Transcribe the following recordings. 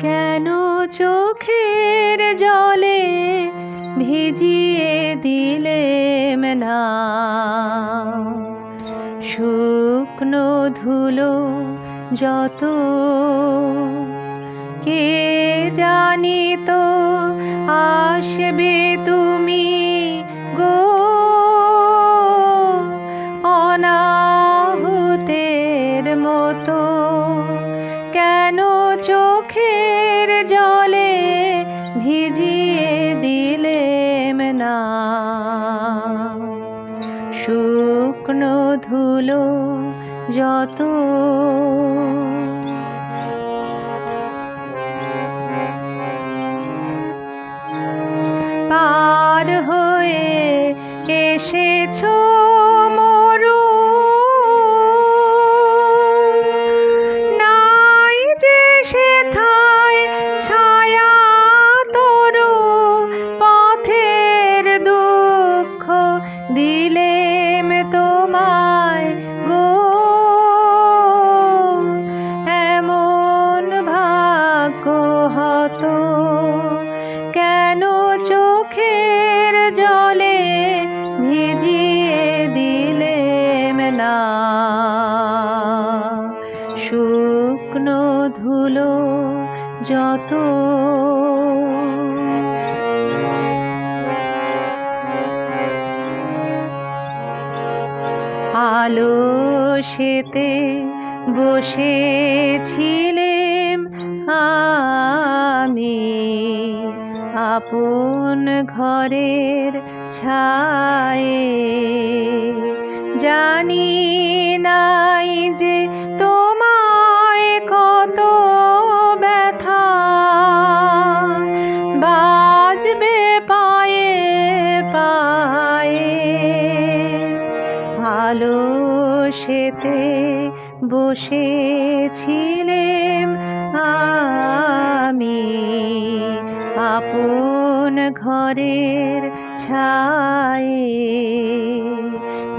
কেন চোখের জলে ভিজিয়ে দিলে না শুকনো ধুলো যত কে জানি তো আসবে তুমি চোখের জলে ভিজিয়ে দিলেম না। শুকনো ধুলো যত পার হয়ে এসেছ ধুলো যত। আলো সেতে বসেছিলেম আমি আপন ঘরের ছায়ে। জানি নাই আলো সেতে বসেছিলেম আমি। আপন ঘরের ছায়ে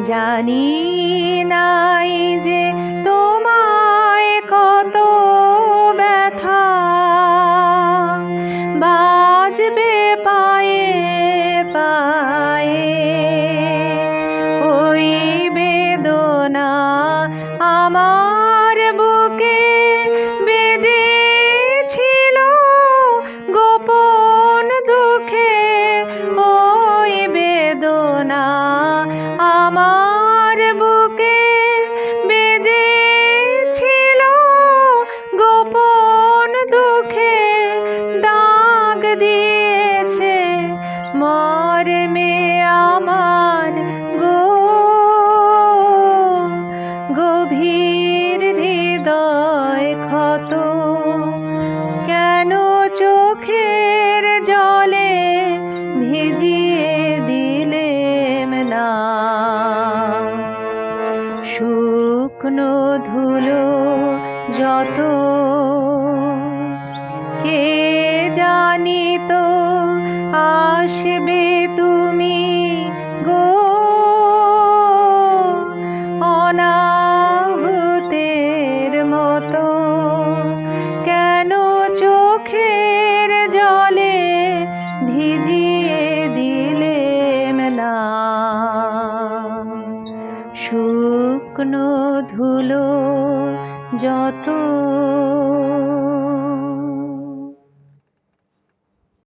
জানি নাই যে আমার বুকে বেজেছিল গোপন দুঃখে, ওই বেদনা আমার বুকে বেজেছিল গোপন দুঃখে, দাগ দিয়েছে মর্মে আমার চোখের জলে ভিজিয়ে দিলেম না। শুকনো ধুলো যত কে জানি তো আসবে তুমি গো? অনাহুতের মতো কেন চোখের ধুলো যত